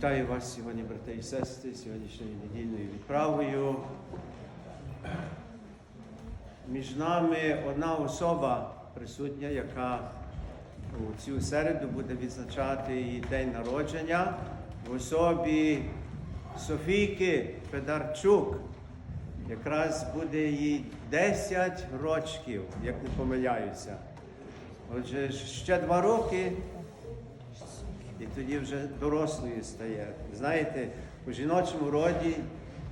Вітаю вас сьогодні, брати і сестри, сьогоднішньою недільною відправою. Між нами одна особа присутня, яка у цю середу буде відзначати її день народження в особі Софійки Федарчук. Якраз буде їй 10 рочків, як не помиляюся. Отже, ще два роки і тоді вже дорослою стає. Знаєте, у жіночому роді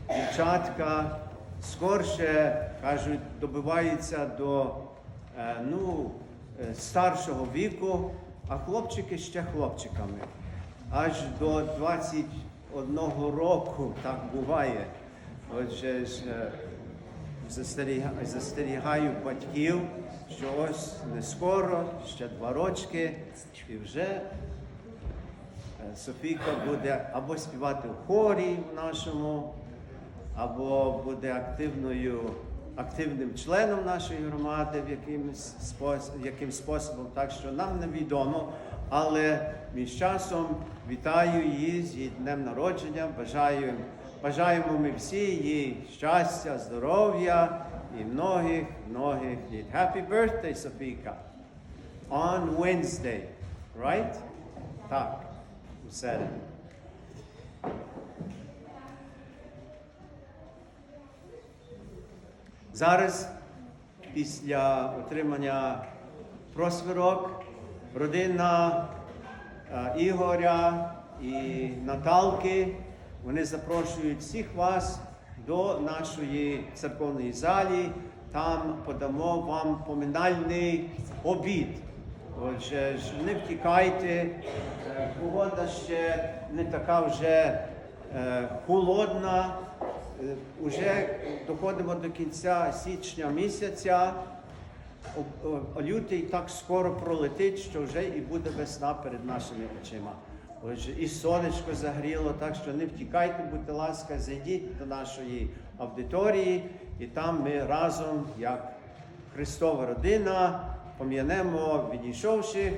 дівчатка скорше кажуть, добиваються до е, ну, е, старшого віку, а хлопчики ще хлопчиками. Аж до 21 року так буває. Отже е, застерігаю батьків, що ось не скоро, ще два рочки, і вже Софійка буде або співати в хорі в нашому, або буде активною, активним членом нашої громади в якимсь спос- яким способом. Так що нам невідомо, але між часом вітаю її з її днем народження. Бажаю, бажаємо ми всі їй щастя, здоров'я і многих, многих літ. Happy birthday, Софійка! On Wednesday, right? Так, у середу. Зараз, після отримання просвірок, родина е, Ігоря і Наталки, вони запрошують всіх вас до нашої церковної залі. Там подамо вам поминальний обід. Отже, не втікайте, Е, погода ще не така вже е, холодна. Е, Уже доходимо до кінця січня місяця. Лютий так скоро пролетить, що вже і буде весна перед нашими очима. Отже, і сонечко загріло, так що не втікайте, будьте ласка, зайдіть до нашої аудиторії, і там ми разом, як Христова родина, пом'янемо відійшовших,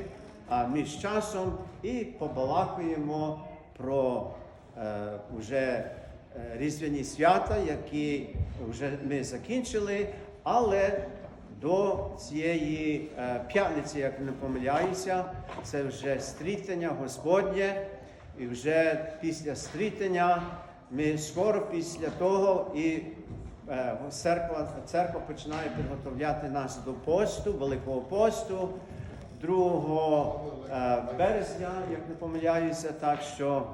а між часом і побалакуємо про е, уже е, різдвяні свята, які вже ми закінчили, але до цієї е, п'ятниці, як не помиляюся, це вже стрітення Господнє, і вже після стрітення ми скоро після того і церква, церква починає підготовляти нас до посту, Великого посту. 2 е, березня, як не помиляюся, так що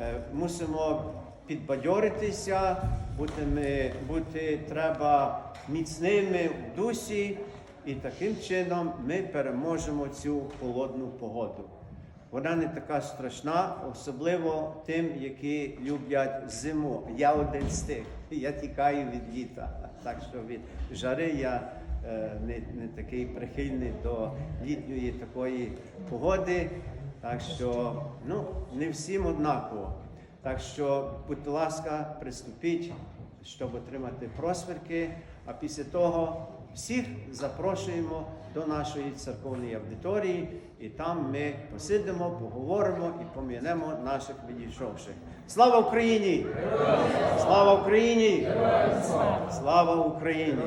е, мусимо підбадьоритися, бути, ми, бути треба міцними в дусі, і таким чином ми переможемо цю холодну погоду. Вона не така страшна, особливо тим, які люблять зиму. Я один з тих. Я тікаю від літа. Так що від жари я е, не, не такий прихильний до літньої такої погоди. Так що ну, не всім однаково. Так що, будь ласка, приступіть, щоб отримати просвірки. А після того всіх запрошуємо до нашої церковної аудиторії, і там ми посидимо, поговоримо і пом'янемо наших відійшовших. Слава Україні! Слава Україні! Слава Україні!